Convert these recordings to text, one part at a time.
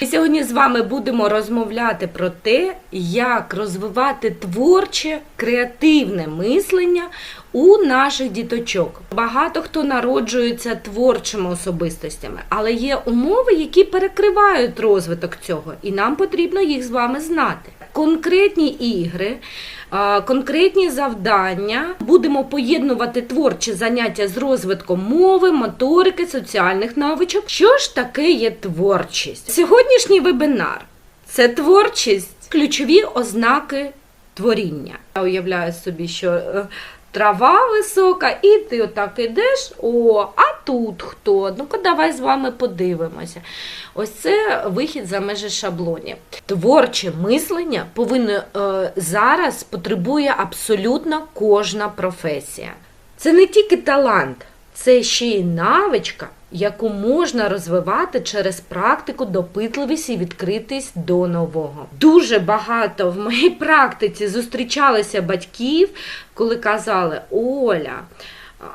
І сьогодні з вами будемо розмовляти про те, як розвивати творче, креативне мислення у наших діточок. Багато хто народжується творчими особистостями, але є умови, які перекривають розвиток цього, і нам потрібно їх з вами знати. Конкретні ігри, конкретні завдання будемо поєднувати творчі заняття з розвитком мови, моторики, соціальних навичок. Що ж таке є творчість? Сьогоднішній вебінар це творчість, ключові ознаки творіння. Я уявляю собі, що е, трава висока, і ти отак ідеш. О, а тут хто? Ну-ка, давай з вами подивимося. Ось це вихід за межі шаблонів. Творче мислення повинно е, зараз потребує абсолютно кожна професія. Це не тільки талант, це ще й навичка, яку можна розвивати через практику, допитливість і відкритість до нового. Дуже багато в моїй практиці зустрічалися батьків, коли казали: Оля.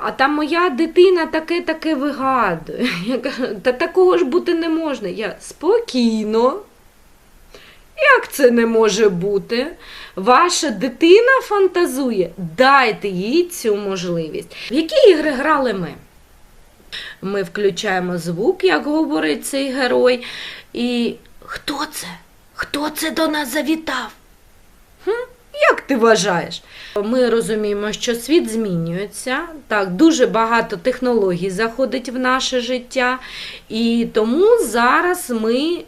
А там моя дитина таке таке вигадує. Я кажу, та такого ж бути не можна. Я спокійно. Як це не може бути? Ваша дитина фантазує, дайте їй цю можливість. В які ігри грали ми? Ми включаємо звук, як говорить цей герой. І хто це? Хто це до нас завітав? Хм? Як ти вважаєш? Ми розуміємо, що світ змінюється. Так, дуже багато технологій заходить в наше життя, і тому зараз ми е,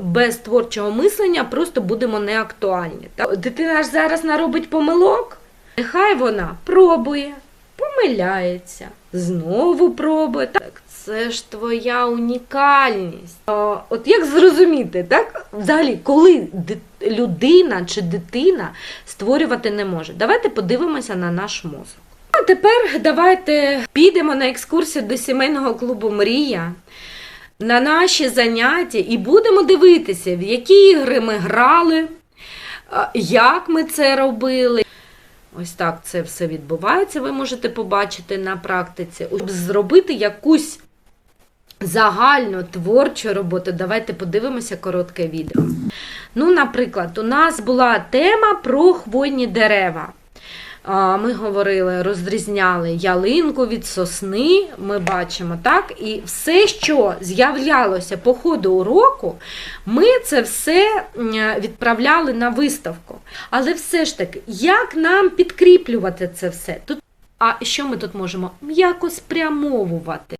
без творчого мислення просто будемо неактуальні. Так? Дитина ж зараз наробить помилок. Нехай вона пробує, помиляється, знову пробує. Так, це ж твоя унікальність. О, от як зрозуміти, так? Взагалі, коли людина чи дитина створювати не може? Давайте подивимося на наш мозок. А тепер давайте підемо на екскурсію до сімейного клубу Мрія. На наші заняття і будемо дивитися, в які ігри ми грали, як ми це робили. Ось так це все відбувається, ви можете побачити на практиці. Зробити якусь загальну творчу роботу, давайте подивимося коротке відео. Ну, наприклад, у нас була тема про хвойні дерева. Ми говорили, розрізняли ялинку від сосни, ми бачимо так, і все, що з'являлося по ходу уроку, ми це все відправляли на виставку. Але все ж таки, як нам підкріплювати це все? Тут, а що ми тут можемо? М'яко спрямовувати.